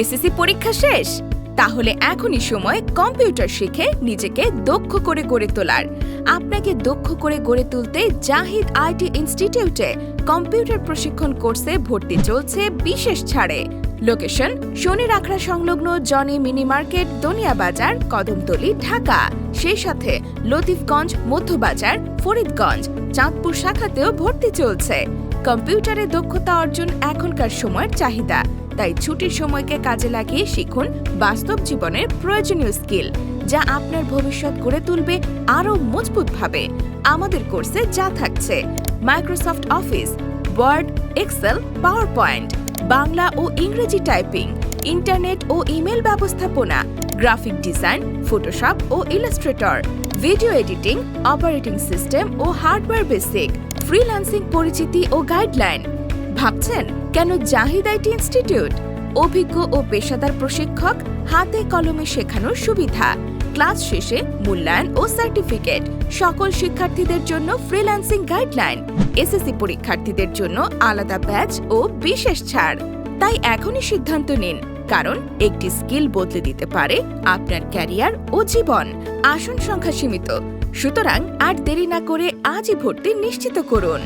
SSC পরীক্ষা শেষ? তাহলে এখনই সময় কম্পিউটার শিখে নিজেকে দক্ষ করে গড়ে তোলার। আপনাকে দক্ষ করে গড়ে তুলতে জাহিদ আইটি ইনস্টিটিউটে কম্পিউটার প্রশিক্ষণ কোর্সে ভর্তি চলছে বিশেষ ছাড়ে। লোকেশন শনি রাখড়া সংলগ্ন জনি মিনি মার্কেট দনিয়া বাজার কদমতলি, ঢাকা। সেই সাথে লতিফগঞ্জ, মধ্যবাজার, ফরিদগঞ্জ, চাঁদপুর শাখাতেও ভর্তি চলছে। কম্পিউটারে দক্ষতা অর্জন এখনকার সময়ের চাহিদা। তাই ছুটির সময়কে কাজে লাগিয়ে শিখুন বাস্তব জীবনের প্রয়োজনীয় স্কিল, যা আপনার ভবিষ্যৎ গড়ে তুলবে আরও মজবুতভাবে। আমাদের কোর্সে যা থাকছে Microsoft office word excel power point Bangla ও ইংরেজি টাইপিং, ইন্টারনেট ও ইমেল ব্যবস্থাপনা, গ্রাফিক ডিজাইন ফটোশপ ও Illustrator video editing, operating system ও হার্ডওয়্যার বেসিক, ফ্রিল্যান্সিং পরিচিতি ও গাইডলাইন। ভাবছেন? কেন জাহিদ আইটি ইনস্টিটিউট? অভিজ্ঞ ও পেশাদার প্রশিক্ষক, হাতে কলমে শেখানোর সুবিধা, ক্লাস শেষে মূল্যায়ন ও সার্টিফিকেট, সকল শিক্ষার্থীদের জন্য ফ্রিল্যান্সিং গাইডলাইন, এসএসসি পরীক্ষার্থীদের জন্য আলাদা ব্যাচ ও বিশেষ ছাড়। তাই এখনই সিদ্ধান্ত নিন, কারণ একটি স্কিল বদলে দিতে পারে আপনার ক্যারিয়ার ও জীবন। আসন সংখ্যা সীমিত, সুতরাং আর দেরি না করে আজই ভর্তি নিশ্চিত করুন।